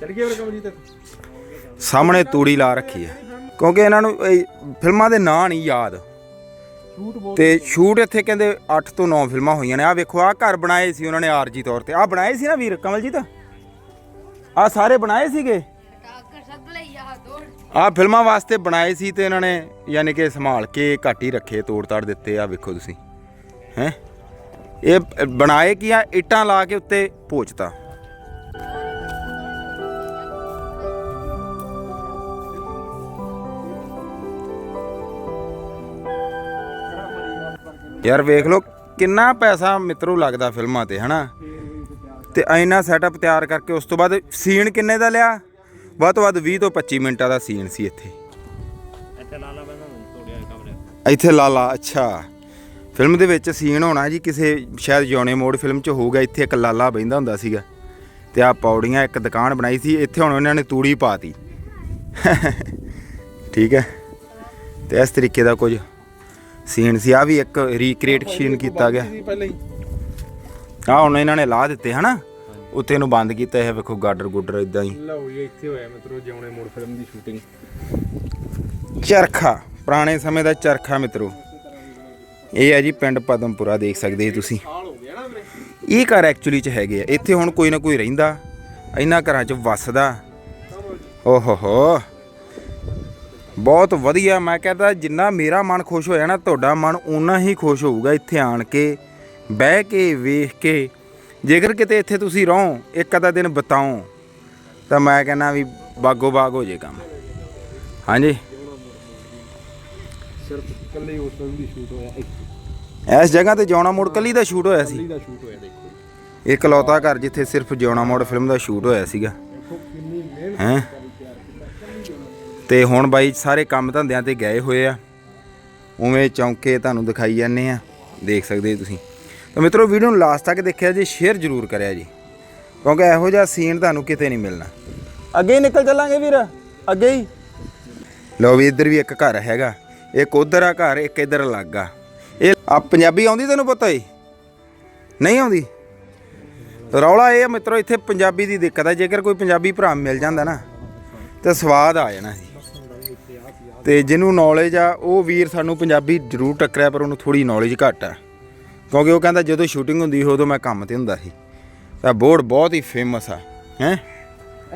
ਚਲ ਗਿਆ ਫਿਰ ਕਮਜੀ ਸਾਹਮਣੇ ਤੂੜੀ ਲਾ ਰੱਖੀ ਹੈ। ਕਿਉਂਕਿ ਇਹਨਾਂ ਨੂੰ ਇਹ ਫਿਲਮਾਂ ਦੇ ਨਾਂ ਨਹੀਂ ਯਾਦ। ਸ਼ੂਟ ਤੇ ਸ਼ੂਟ ਇੱਥੇ ਕਹਿੰਦੇ 8 ਤੋਂ 9 ਫਿਲਮਾਂ ਹੋਈਆਂ ਨੇ। ਆ ਵੇਖੋ ਆ ਘਰ ਬਣਾਏ ਸੀ ਉਹਨਾਂ ਨੇ ਆਰਜੀ ਤੌਰ ਤੇ। ਆ ਬਣਾਏ ਸੀ ਨਾ ਵੀਰ ਕਮਲਜੀਤ? ਆ ਸਾਰੇ ਬਣਾਏ ਸੀਗੇ? ਆ ਫਿਲਮਾਂ ਵਾਸਤੇ ਬਣਾਏ ਸੀ ਤੇ ਇਹਨਾਂ ਨੇ ਯਾਨੀ ਕਿ ਸੰਭਾਲ ਕੇ ਘੱਟ ਹੀ ਰੱਖੇ, ਤੋੜ ਤਾੜ ਦਿੱਤੇ। ਆ ਵੇਖੋ ਤੁਸੀਂ। ਹੈ? ਇਹ ਬਣਾਏ ਕੀ ਆ? ਇੱਟਾਂ ਲਾ ਕੇ ਉੱਤੇ ਪੋਚਤਾ। ਯਾਰ ਵੇਖ ਲਓ ਕਿੰਨਾ ਪੈਸਾ ਮਿੱਤਰੋ ਲੱਗਦਾ ਫਿਲਮਾਂ ਤੇ ਹਨਾ? ਤੇ ਐਨਾ ਸੈਟਅਪ ਤਿਆਰ ਕਰਕੇ ਉਸ ਤੋਂ ਬਾਅਦ ਸੀਨ ਕਿੰਨੇ ਦਾ ਲਿਆ? ਵੱਧ ਤੋਂ ਵੱਧ 20 ਤੋਂ 25 ਮਿੰਟਾਂ ਦਾ ਸੀਨ ਸੀ ਇੱਥੇ। ਇੱਥੇ ਲਾਲਾ ਅੱਛਾ। ਫਿਲਮ ਦੇ ਵਿੱਚ ਸੀਨ ਹੋਣਾ ਜੀ ਕਿਸੇ ਸ਼ਾਇਦ ਜੋਨੇ ਮੋੜ ਫਿਲਮ 'ਚ ਹੋਊਗਾ ਇੱਥੇ ਇੱਕ ਲਾਲਾ ਬੈਂਦਾ ਹੁੰਦਾ ਸੀਗਾ। ਤੇ ਆ ਪੌੜੀਆਂ ਇੱਕ ਦੁਕਾਨ ਬਣਾਈ ਸੀ ਇੱਥੇ ਹੁਣ ਇਹਨਾਂ ਨੇ ਤੂੜੀ ਪਾਤੀ। ਠੀਕ ਹੈ। ਤੇ ਇਸ ਤਰੀਕੇ ਦਾ ਕੁਝ ਸੀਨ ਸੀ ਆ ਵੀ ਇੱਕ ਰੀਕ੍ਰੀਏਟ ਸੀਨ ਕੀਤਾ ਗਿਆ। ਸੀ ਪਹਿਲਾਂ ਹੀ। ਆ ਹੁਣ ਇਹਨਾਂ ਨੇ ਲਾ ਦਿੱਤੇ ਹਨਾ? ਉੱਥੇ ਨੂੰ ਬੰਦ ਕੀਤਾ ਇਹ ਵੇਖੋ ਗਾਡਰ ਗੁੱਡਰ ਇਦਾਂ ਹੀ। ਲਓ ਜੀ ਇੱਥੇ ਹੋਇਆ ਮਿੱਤਰੋ ਜਿਉਣੇ ਮੋੜ ਫਿਲਮ ਦੀ ਸ਼ੂਟਿੰਗ ਚਰਖਾ ਪੁਰਾਣੇ ਸਮੇਂ ਦਾ ਚਰਖਾ ਮਿੱਤਰੋ। ਇਹ ਹੈ ਜੀ ਪਿੰਡ ਪਦਮਪੁਰਾ ਦੇਖ ਸਕਦੇ ਤੁਸੀਂ। ਇਹ ਘਰ ਐਕਚੁਅਲੀ ਚ ਹੈਗੇ ਆ ਇੱਥੇ ਹੁਣ ਕੋਈ ਨਾ ਕੋਈ ਰਹਿੰਦਾ ਇਹਨਾਂ ਘਰਾਂ ਚ ਵੱਸਦਾ। ਓਹੋ ਹੋ। ਬਹੁਤ ਵਧੀਆ। ਮੈਂ ਕਹਿੰਦਾ ਜਿੰਨਾ ਮੇਰਾ ਮਨ ਖੁਸ਼ ਹੋਇਆ ਨਾ ਤੁਹਾਡਾ ਮਨ ਓਨਾ ਹੀ ਖੁਸ਼ ਹੋਊਗਾ ਇੱਥੇ ਆਣ ਕੇ ਬਹਿ ਕੇ ਵੇਖ ਕੇ। ਜੇਕਰ ਕਿਤੇ ਇੱਥੇ ਤੁਸੀਂ ਰਹੋ ਇੱਕ ਅੱਧਾ ਦਿਨ ਬਿਤਾਓ ਤਾਂ ਮੈਂ ਕਹਿੰਦਾ ਵੀ ਬਾਗੋ ਬਾਗ ਹੋ ਜੇ ਕੰਮ। ਹਾਂਜੀ। ਸਿਰਫ ਇਕੱਲੇ ਉਸ ਫਿਲਮ ਦੀ ਸ਼ੂਟ ਹੋਇਆ ਇੱਕ। ਇਸ ਜਗ੍ਹਾ ਤੇ ਜਿਉਣਾ ਮੋੜ ਕੱਲੀ ਦਾ ਸ਼ੂਟ ਹੋਇਆ ਸੀ। ਦਾ ਸ਼ੂਟ ਹੋਇਆ ਦੇਖੋ ਇੱਕ ਲੌਤਾ ਘਰ ਜਿੱਥੇ ਸਿਰਫ ਜਿਉਣਾ ਮੋੜ ਫਿਲਮ ਦਾ ਸ਼ੂਟ ਹੋਇਆ ਸੀਗਾ। ਹੈ? ਤੇ ਹੁਣ ਬਾਈ ਸਾਰੇ ਕੰਮ ਧੰਦਿਆਂ ਤੇ ਗਏ ਹੋਏ ਆ। ਉਵੇਂ ਚੌਂਕੇ ਤੁਹਾਨੂੰ ਦਿਖਾਈ ਜਾਂਦੇ ਆ। ਦੇਖ ਸਕਦੇ ਹੋ ਤੁਸੀਂ। ਤਾਂ ਮਿੱਤਰੋ ਵੀਡੀਓ ਨੂੰ ਲਾਸਟ ਤੱਕ ਦੇਖਿਆ ਜੀ ਸ਼ੇਅਰ ਜ਼ਰੂਰ ਕਰਿਆ ਜੀ। ਕਿਉਂਕਿ ਇਹੋ ਜਿਹਾ ਸੀਨ ਤੁਹਾਨੂੰ ਕਿਤੇ ਨਹੀਂ ਮਿਲਣਾ। ਅੱਗੇ ਹੀ ਨਿਕਲ ਚੱਲਾਂਗੇ ਵੀਰ। ਅੱਗੇ ਹੀ। ਲਓ ਵੀ ਇੱਧਰ ਵੀ ਇੱਕ ਘਰ ਹੈਗਾ। ਇੱਕ ਉਧਰ ਆ ਘਰ ਇੱਕ ਇੱਧਰ ਅਲੱਗ ਆ। ਇਹ ਆ ਪੰਜਾਬੀ ਆਉਂਦੀ ਤੈਨੂੰ ਪਤਾ ਏ ਨਹੀਂ ਆਉਂਦੀ? ਰੌਲਾ ਇਹ ਆ ਮਿੱਤਰੋ ਇੱਥੇ ਪੰਜਾਬੀ ਦੀ ਦਿੱਕਤ ਹੈ ਜੇਕਰ ਕੋਈ ਪੰਜਾਬੀ ਭਰਾ ਮਿਲ ਜਾਂਦਾ ਨਾ ਤੇ ਸਵਾਦ ਆ ਜਾਣਾ ਸੀ। ਤੇ ਜਿਹਨੂੰ ਨੌਲੇਜ ਆ ਉਹ ਵੀਰ ਸਾਨੂੰ ਪੰਜਾਬੀ ਜ਼ਰੂਰ ਟੱਕਰਿਆ ਪਰ ਉਹਨੂੰ ਥੋੜੀ ਨੌਲੇਜ ਘੱਟ ਆ। ਕਿਉਂਕਿ ਉਹ ਕਹਿੰਦਾ ਜਦੋਂ ਸ਼ੂਟਿੰਗ ਹੁੰਦੀ ਉਦੋਂ ਮੈਂ ਕੰਮ ਤੇ ਹੁੰਦਾ ਸੀ। ਤਾਂ ਬੋਰਡ ਬਹੁਤ ਹੀ ਫੇਮਸ ਆ ਹੈ?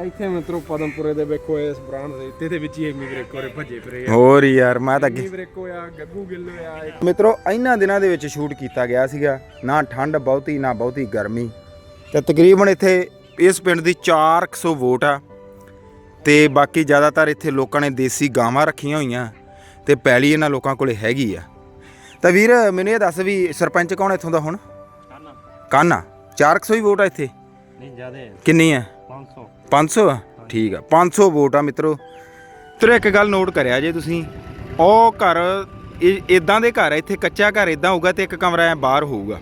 ਇੱਥੇ ਮਿੱਤਰੋ ਪਦਮਪੁਰੇ ਦੇ ਵੇਖੋ ਇਸ ਬ੍ਰਾਂਡ ਦੇ ਇੱਥੇ ਦੇ ਵਿੱਚ ਹੀ ਐਮੀ ਬ੍ਰੇਕ ਹੋਰੇ ਭੱਜੇ ਫਿਰੇ ਆ। ਹੋਰ ਯਾਰ ਮੈਂ ਤਾਂ ਐਮੀ ਬ੍ਰੇਕ ਹੋਇਆ ਗੱਗੂ ਗਿੱਲ ਇੱਕ ਮਿੱਤਰੋ ਇਹਨਾਂ ਦਿਨਾਂ ਦੇ ਵਿੱਚ ਸ਼ੂਟ ਕੀਤਾ ਗਿਆ ਸੀਗਾ। ਨਾ ਠੰਡ ਬਹੁਤੀ ਨਾ ਬਹੁਤੀ ਗਰਮੀ। ਤੇ ਤਕਰੀਬਨ ਇੱਥੇ ਇਸ ਪਿੰਡ ਦੀ 400 ਵੋਟ ਆ। ਤੇ ਬਾਕੀ ਜ਼ਿਆਦਾਤਰ ਇੱਥੇ ਲੋਕਾਂ ਨੇ ਦੇਸੀ ਗਾਵਾਂ ਰੱਖੀਆਂ ਹੋਈਆਂ ਤੇ ਪੈਲੀ ਇਹਨਾਂ ਲੋਕਾਂ ਕੋਲੇ ਹੈਗੀ ਆ। ਤਾਂ ਵੀਰ ਮੈਨੂੰ ਇਹ ਦੱਸ ਵੀ ਸਰਪੰਚ ਕੌਣ ਇੱਥੋਂ ਦਾ ਹੁਣ? ਕਾਨਾ। ਕਾਨਾ? 400 ਹੀ ਵੋਟ ਆ ਇੱਥੇ? ਨਹੀਂ ਜ਼ਿਆਦੇ ਕਿੰਨੀ ਆ? 500 500 ਆ? ਠੀਕ ਆ 500 ਵੋਟ ਆ ਮਿੱਤਰੋ। ਤੇ ਇੱਕ ਗੱਲ ਨੋਟ ਕਰਿਆ ਜੇ ਤੁਸੀਂ। ਉਹ ਘਰ ਇਦਾਂ ਦੇ ਘਰ ਆ ਇੱਥੇ ਕੱਚਾ ਘਰ ਇਦਾਂ ਹੋਊਗਾ ਤੇ ਇੱਕ ਕਮਰਾ ਐ ਬਾਹਰ ਹੋਊਗਾ।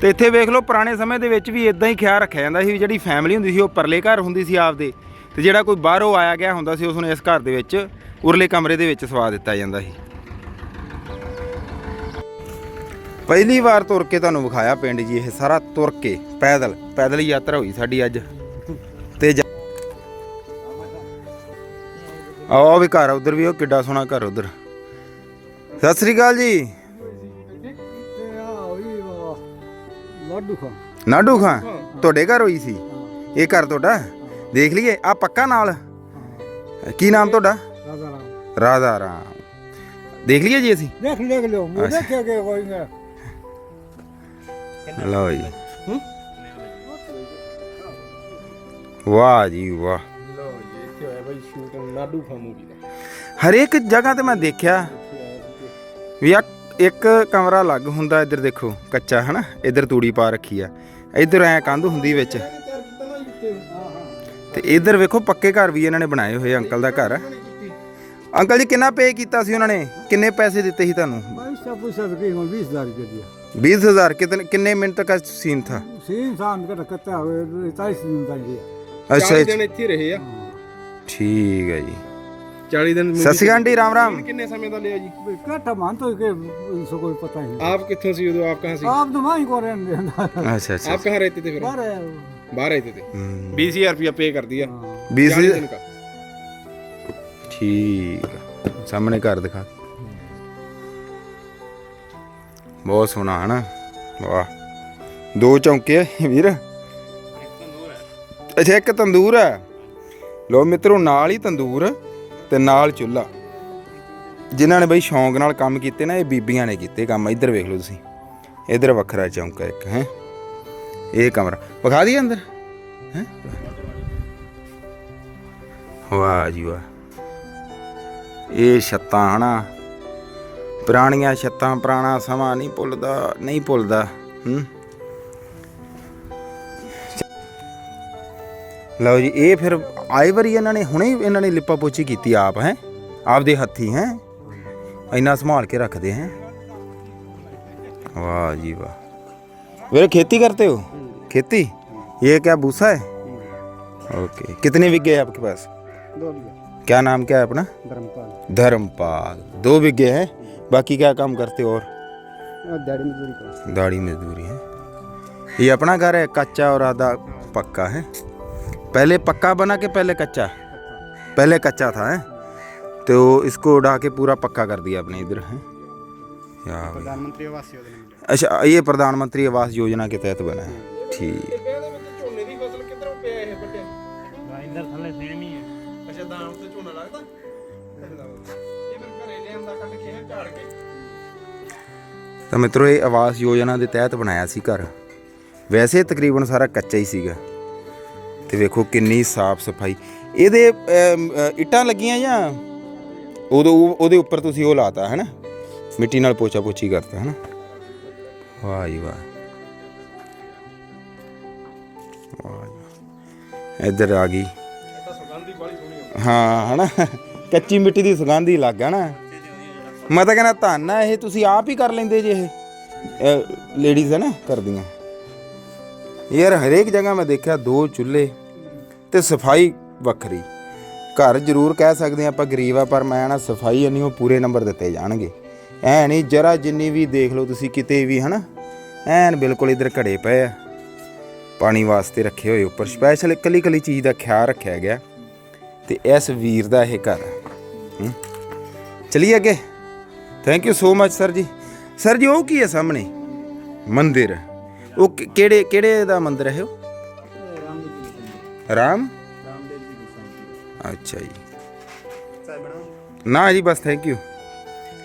ਤੇ ਇੱਥੇ ਵੇਖ ਲਓ ਪੁਰਾਣੇ ਸਮੇਂ ਦੇ ਵਿੱਚ ਵੀ ਇਦਾਂ ਹੀ ਖਿਆਲ ਰੱਖਿਆ ਜਾਂਦਾ ਸੀ ਵੀ ਜਿਹੜੀ ਫੈਮਿਲੀ ਹੁੰਦੀ ਸੀ ਉਹ ਪਰਲੇ ਘਰ ਹੁੰਦੀ ਸੀ ਆਪਦੇ। ਤੇ ਜਿਹੜਾ ਕੋਈ ਬਾਹਰੋਂ ਆਇਆ ਗਿਆ ਹੁੰਦਾ ਸੀ ਉਸ ਨੂੰ ਇਸ ਘਰ ਦੇ ਵਿੱਚ ਉਰਲੇ ਕਮਰੇ ਦੇ ਵਿੱਚ ਸਵਾ ਦਿੱਤਾ ਜਾਂਦਾ ਸੀ। ਪਹਿਲੀ ਵਾਰ ਤੁਰ ਕੇ ਤੁਹਾਨੂੰ ਵਿਖਾਇਆ ਪਿੰਡ ਜੀ ਇਹ ਸਾਰਾ ਤੁਰ ਕੇ ਪੈਦਲ ਪੈਦਲ ਯਾਤਰਾ ਹੋਈ ਸਾਡੀ ਅੱਜ। ਤੇ ਆਹ ਵੀ ਘਰ ਉਧਰ ਵੀ ਉਹ ਕਿੱਡਾ ਸੋਹਣਾ ਘਰ ਉਧਰ। ਸਤਿ ਸ੍ਰੀ ਅਕਾਲ ਜੀ। ਲੱਡੂ ਖਾ। ਨਾਡੂ ਖਾਂ? ਤੁਹਾਡੇ ਘਰ ਹੋਈ ਸੀ? ਇਹ ਘਰ ਤੁਹਾਡਾ? ਦੇਖ ਲਈਏ ਆ ਪੱਕਾ ਨਾਲ? ਕੀ ਨਾਮ ਤੁਹਾਡਾ? ਰਾਜਾ ਰਾਮ। ਰਾਧਾ ਰਾਮ। ਦੇਖ ਲਈਏ ਜੀ ਅਸੀਂ? ਦੇਖ ਦੇਖ ਲਿਓ। ਮੈਂ ਅੱਛਾ। ਦੇਖਿਆ ਕਿ ਕੋਈ ਨਾ। ਲਓ ਜੀ। ਵਾਹ ਜੀ ਵਾਹ। ਲਓ ਜੀ ਇੱਥੇ ਹੋਇਆ ਬਾਈ ਸ਼ੂਟ ਨਾਡੂ ਖਾ ਮੂਵੀ ਦਾ ਹਰੇਕ ਜਗ੍ਹਾ ਤੇ ਮੈਂ ਦੇਖਿਆ ਵੀ ਆ ਇੱਕ ਕਮਰਾ ਅਲੱਗ ਹੁੰਦਾ ਇੱਧਰ ਦੇਖੋ ਕੱਚਾ ਹਨਾ? ਇੱਧਰ ਤੂੜੀ ਪਾ ਰੱਖੀ ਆ। ਇੱਧਰ ਐ ਕੰਧ ਹੁੰਦੀ ਵਿੱਚ। ਤੇ ਇੱਧਰ ਵੇਖੋ ਪੱਕੇ ਘਰ ਵੀ ਇਹਨਾਂ ਨੇ ਬਣਾਏ ਹੋਏ ਆ, ਅੰਕਲ ਦਾ ਘਰ ਅੰਕਲ ਜੀ ਕਿੰਨਾ ਪੇ ਕੀਤਾ ਸੀ ਉਹਨਾਂ ਨੇ ਕਿੰਨੇ ਪੈਸੇ ਦਿੱਤੇ ਸੀ ਤੁਹਾਨੂੰ पैसा पैसा तो कहीं बीस हजार रुपया दिया 20000 कितने कितने मिनट का सीन था सी इंसान का कत्ता हुए चालीस दिन का दिया ਅੱਛਾ 40 ਅੱਛਾ, ਦਿਨ ਇੱਥੇ ਰਹੇ ਆ ਠੀਕ ਹੈ ਜੀ 40 ਦਿਨ ਸਤਿ ਸ਼੍ਰੀ ਅਕਾਲ ਆਂਟੀ ਰਾਮ ਰਾਮ ਕਿੰਨੇ ਸਮੇਂ ਦਾ ਲਿਆ ਜੀ कट्ठा मान तो के इसको कोई पता ही नहीं ਆਪ ਕਿੱਥੋਂ ਸੀ ਉਦੋਂ ਆਪ ਕਹਾਂ ਸੀ आप तो वहीं को रहने देना ਅੱਛਾ ਅੱਛਾ आप कहाँ रहते थे फिर बाहर है बाहर रहते थे ਹਮ, बीस हजार रुपया पे कर दिया हाँ। 20 40 दिन का ਠੀਕ ਆ। ਸਾਹਮਣੇ ਘਰ ਦਿਖਾ ਬਹੁਤ ਸੋਹਣਾ ਹੈ ਨਾ ਵਾਹ ਦੋ ਚੌਂਕੇ ਆ ਵੀਰ ਅੱਛਾ ਇੱਕ ਤੰਦੂਰ ਹੈ ਲੋ ਮਿੱਤਰੋ ਨਾਲ ਹੀ ਤੰਦੂਰ ਤੇ ਨਾਲ ਚੁੱਲ੍ਹਾ ਜਿਨ੍ਹਾਂ ਨੇ ਬਈ ਸ਼ੌਂਕ ਨਾਲ ਕੰਮ ਕੀਤੇ ਨਾ ਇਹ ਬੀਬੀਆਂ ਨੇ ਕੀਤੇ ਕੰਮ ਇੱਧਰ ਵੇਖ ਲਓ ਤੁਸੀਂ ਇੱਧਰ ਵੱਖਰਾ ਚੌਂਕਾ ਇੱਕ ਹੈ ਇਹ ਕਮਰਾ। ਵਿਖਾ ਦਈਏ ਅੰਦਰ? ਹੈ? ਵਾਹ ਜੀ ਵਾਹ। ਇਹ ਛੱਤਾਂ ਹਨਾ। ਪੁਰਾਣੀਆਂ ਛੱਤਾਂ ਪੁਰਾਣਾ ਸਮਾਂ ਨਹੀਂ ਭੁੱਲਦਾ ਨਹੀਂ ਭੁੱਲਦਾ। ਹੂੰ। ਲਓ ਜੀ, ਇਹ ਫਿਰ ਆਏ ਵਾਰੀ ਇਹਨਾਂ ਨੇ, ਹੁਣੇ ਇਹਨਾਂ ਨੇ ਲਿਪਾ ਪੋਚੀ ਕੀਤੀ ਆਪ, ਹੈ? ਆਪਦੇ ਹੱਥੀ, ਹੈ? ਇੰਨਾ ਸੰਭਾਲ ਕੇ ਰੱਖਦੇ, ਹੈ? ਵਾਹ ਜੀ ਵਾਹ। वीर खेती करते हो? खेती? ये क्या भूसा है? ओके। कितने बीघे है आपके पास? दो क्या नाम क्या है अपना? धर्मपाल। धर्मपाल। दो बीघे हैं? बाकी क्या काम करते हो और? दाढ़ी मजदूरी दाढ़ी मजदूरी है। ये अपना घर है कच्चा और आधा पक्का है। पहले पक्का बना के पहले कच्चा? पहले कच्चा था है? तो इसको उड़ा के पूरा पक्का कर दिया अपने इधर है? प्रधानमंत्री आवास योजना। अच्छा ये प्रधानमंत्री आवास योजना के तहत बना है ठीक ਇਹਦੇ ਵਿੱਚ ਝੋਨੇ ਦੀ ਫਸਲ ਕਿੱਧਰੋਂ ਪਿਆ ਇਹ ਵੱਟਿਆ ਇਧਰ ਥੱਲੇ ਸੇਮੀ ਹੈ ਅੱਛਾ ਦਾਣ ਤੇ ਝੋਨਾ ਲੱਗਦਾ ਇਹ ਫਿਰ ਘਰੇ ਲਿਆਂਦਾ ਕੱਢ ਕੇ ਇਹ ਝਾੜ ਕੇ ਤਾਂ ਮਿੱਤਰੋ ਇਹ ਆਵਾਸ ਯੋਜਨਾ ਦੇ ਤਹਿਤ ਬਣਾਇਆ ਸੀ ਘਰ ਵੈਸੇ ਤਕਰੀਬਨ ਸਾਰਾ ਕੱਚਾ ਹੀ ਸੀਗਾ ਤੇ ਵੇਖੋ ਕਿੰਨੀ ਸਾਫ਼ ਸਫਾਈ ਇਹਦੇ ਅਮ, ਅ, ਇੱਟਾਂ ਲੱਗੀਆਂ ਜਾਂ ਉਦੋਂ ਉਹ- ਉਹਦੇ ਉੱਪਰ ਤੁਸੀਂ ਉਹ ਲਾਤਾ ਹੈ ਨਾ ਮਿੱਟੀ ਨਾਲ ਪੋਚਾ ਪੋਚੀ ਕਰਤਾ ਹੈ ਨਾ ਵਾਹ ਜੀ ਵਾਹ। ਇੱਧਰ ਆ ਗਈ। ਤਾਂ ਸੁਗੰਧੀ ਬੜੀ ਹਾਂ, ਹਨਾ? ਕੱਚੀ ਮਿੱਟੀ ਦੀ ਸੁਗੰਧ ਹੀ ਲੱਗ ਗਿਆ ਨਾ। ਮੈਂ ਤਾਂ ਕਹਿੰਦਾ ਧੰਨ ਆ ਇਹ, ਤੁਸੀਂ ਆਪ ਹੀ ਕਰ ਲੈਂਦੇ ਜੇ ਇਹ। ਲੇਡੀਜ਼ ਹੈ ਨਾ, ਕਰਦੀਆਂ। ਯਾਰ ਹਰੇਕ ਜਗ੍ਹਾ ਮੈਂ ਦੇਖਿਆ ਦੋ ਚੁੱਲ੍ਹੇ ਤੇ ਸਫ਼ਾਈ ਵੱਖਰੀ। ਘਰ ਜ਼ਰੂਰ ਕਹਿ ਸਕਦੇ ਹਾਂ ਆਪਾਂ ਗਰੀਬ ਆ, ਪਰ ਮੈਂ ਨਾ ਸਫ਼ਾਈ ਨਹੀਂ ਉਹ ਪੂਰੇ ਨੰਬਰ ਦਿੱਤੇ ਜਾਣਗੇ। ਐ ਨਹੀਂ ਜਰਾ ਜਿੰਨੀ ਵੀ ਦੇਖ ਲਓ ਤੁਸੀਂ ਕਿਤੇ ਵੀ, ਹਨਾ? ਐਨ ਬਿਲਕੁਲ ਇਧਰ ਘੜੇ ਪਏ ਆ। ਪਾਣੀ ਵਾਸਤੇ ਰੱਖੇ ਹੋਏ ਉੱਪਰ। ਸਪੈਸ਼ਲ ਇਕੱਲੀ ਇਕੱਲੀ ਚੀਜ਼ ਦਾ ਖਿਆਲ ਰੱਖਿਆ ਗਿਆ। ਤੇ ਇਸ ਵੀਰ ਦਾ ਇਹ ਘਰ ਹੂੰ। ਚਲਿਏ ਅੱਗੇ। Thank you so much sir ji. Sir ji, ਉਹ ਕੀ ਹੈ ਸਾਹਮਣੇ? ਮੰਦਿਰ। ਉਹ ਕਿਹੜੇ ਕਿਹੜੇ ਦਾ ਮੰਦਿਰ ਹੈ ਉਹ ਰਾਮ? ਅੱਛਾ ਜੀ। ਨਾ ਜੀ, ਬਸ ਥੈਂਕ ਯੂ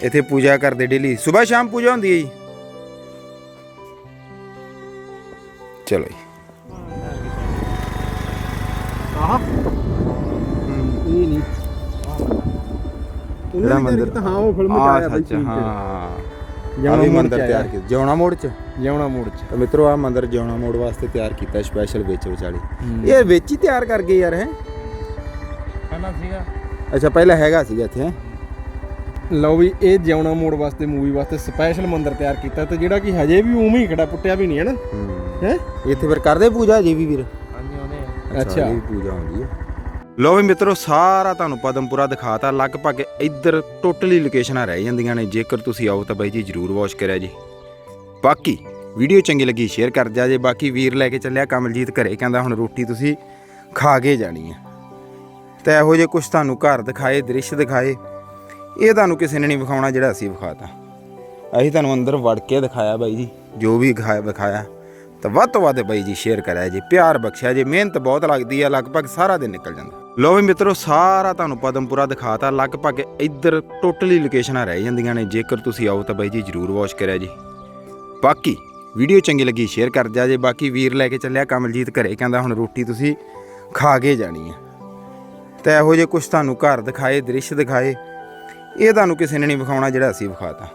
ਇੱਥੇ ਪੂਜਾ ਕਰਦੇ ਡੇਲੀ ਸਵੇਰ ਸ਼ਾਮ ਪੂਜਾ ਹੁੰਦੀ ਹੈ ਜੀ। ਚਲੋ ਜੀ। ਇਹ ਨਹੀਂ। ਕਿਹੜਾ ਮੰਦਿਰ ਹਾਂ ਉਹ ਫਿਲਮ ਆ ਅੱਛਾ ਅੱਛਾ ਹਾਂ। ਆ ਵੀ ਮੰਦਿਰ ਤਿਆਰ ਕੀਤਾ। ਜਿਉਣਾ ਮੋੜ ਚ। ਜਿਉਣਾ ਮੋੜ ਚ। ਤਾਂ ਮਿੱਤਰੋ ਆ ਮੰਦਿਰ ਜਿਉਣਾ ਮੋੜ ਵਾਸਤੇ ਤਿਆਰ ਕੀਤਾ ਸਪੈਸ਼ਲ ਵਿੱਚ ਵਿਚਾਲੇ। ਇਹ ਵਿੱਚ ਹੀ ਤਿਆਰ ਕਰ ਗਏ ਯਾਰ ਹੈ? ਪਹਿਲਾਂ ਸੀਗਾ। ਅੱਛਾ ਪਹਿਲਾਂ ਹੈਗਾ ਸੀਗਾ ਇੱਥੇ ਹੈਂ? ਲਓ ਵੀ ਇਹ ਜਿਉਣਾ ਮੋੜ ਵਾਸਤੇ ਮੂਵੀ ਵਾਸਤੇ ਸਪੈਸ਼ਲ ਮੰਦਿਰ ਤਿਆਰ ਕੀਤਾ ਤੇ ਜਿਹੜਾ ਕਿ ਹਜੇ ਵੀ ਉਵੇਂ ਹੀ ਖੜਾ ਪੁੱਟਿਆ ਵੀ ਨਹੀਂ ਹੈ ਨਾ। ਹੂੰ। ਇੱਥੇ ਫਿਰ ਕਰਦੇ ਪੂਜਾ ਜੀ ਵੀ ਵੀਰ? ਹਾਂਜੀ ਉਹਨੇ। ਅੱਛਾ। ਇਹ ਵੀ ਪੂਜਾ ਹੁੰਦੀ ਹੈ ਲੋ ਵੀ ਮਿੱਤਰੋ ਸਾਰਾ ਤੁਹਾਨੂੰ ਪਦਮਪੁਰਾ ਦਿਖਾਤਾ। ਲਗਭਗ ਇੱਧਰ ਟੋਟਲੀ ਲੋਕੇਸ਼ਨਾਂ ਰਹਿ ਜਾਂਦੀਆਂ ਨੇ। ਜੇਕਰ ਤੁਸੀਂ ਆਓ ਤਾਂ ਬਾਈ ਜੀ ਜਰੂਰ ਵਾਚ ਕਰਿਆ ਜੀ। ਬਾਕੀ ਵੀਡੀਓ ਚੰਗੀ ਲੱਗੀ ਸ਼ੇਅਰ ਕਰ ਜਾ ਜੇ। ਬਾਕੀ ਵੀਰ ਲੈ ਕੇ ਚੱਲਿਆ ਕਮਲਜੀਤ ਘਰੇ ਕਹਿੰਦਾ ਹੁਣ ਰੋਟੀ ਤੁਸੀਂ ਖਾ ਕੇ ਜਾਣੀ ਹੈ ਤਾਂ ਇਹੋ ਜਿਹੇ ਕੁਝ ਤੁਹਾਨੂੰ ਘਰ ਦਿਖਾਏ ਦ੍ਰਿਸ਼ ਦਿਖਾਏ। ਇਹ ਤੁਹਾਨੂੰ ਕਿਸੇ ਨੇ ਨਹੀਂ ਵਿਖਾਉਣਾ ਜਿਹੜਾ ਅਸੀਂ ਵਿਖਾਤਾ। ਅਸੀਂ ਤੁਹਾਨੂੰ ਅੰਦਰ ਵੜ ਕੇ ਦਿਖਾਇਆ ਬਾਈ ਜੀ, ਜੋ ਵੀ ਦਿਖਾਇਆ ਵਿਖਾਇਆ। ਤਾਂ ਵੱਧ ਤੋਂ ਵੱਧ ਬਾਈ ਜੀ ਸ਼ੇਅਰ ਕਰਿਆ ਜੀ, ਪਿਆਰ ਬਖਸ਼ਿਆ ਜੀ, ਮਿਹਨਤ ਬਹੁਤ ਲੱਗਦੀ ਆ, ਲਗਭਗ ਸਾਰਾ ਦਿਨ ਨਿਕਲ ਜਾਂਦਾ। ਲੋ ਵੀ ਮਿੱਤਰੋ, ਸਾਰਾ ਤੁਹਾਨੂੰ ਪਦਮਪੁਰਾ ਦਿਖਾਤਾ, ਲਗਭਗ ਇੱਧਰ ਟੋਟਲੀ ਲੋਕੇਸ਼ਨਾਂ ਰਹਿ ਜਾਂਦੀਆਂ ਨੇ, ਜੇਕਰ ਤੁਸੀਂ ਆਓ ਤਾਂ ਬਾਈ ਜੀ ਜਰੂਰ ਵਾਚ ਕਰਿਆ ਜੀ। ਬਾਕੀ ਵੀਡੀਓ ਚੰਗੀ ਲੱਗੀ ਸ਼ੇਅਰ ਕਰ ਜਾ ਜੇ। ਬਾਕੀ ਵੀਰ ਲੈ ਕੇ ਚੱਲਿਆ ਕਮਲਜੀਤ ਘਰੇ, ਕਹਿੰਦਾ ਹੁਣ ਰੋਟੀ ਤੁਸੀਂ ਖਾ ਕੇ ਜਾਣੀ ਹੈ ਤਾਂ ਇਹੋ ਜਿਹੇ ਕੁਝ ਤੁਹਾਨੂੰ ਘਰ ਦਿਖਾਏ, ਦ੍ਰਿਸ਼ ਦਿਖਾਏ ਇਹ ਤੁਹਾਨੂੰ ਕਿਸੇ ਨੇ ਨਹੀਂ ਵਿਖਾਉਣਾ ਜਿਹੜਾ ਅਸੀਂ ਵਿਖਾਤਾ।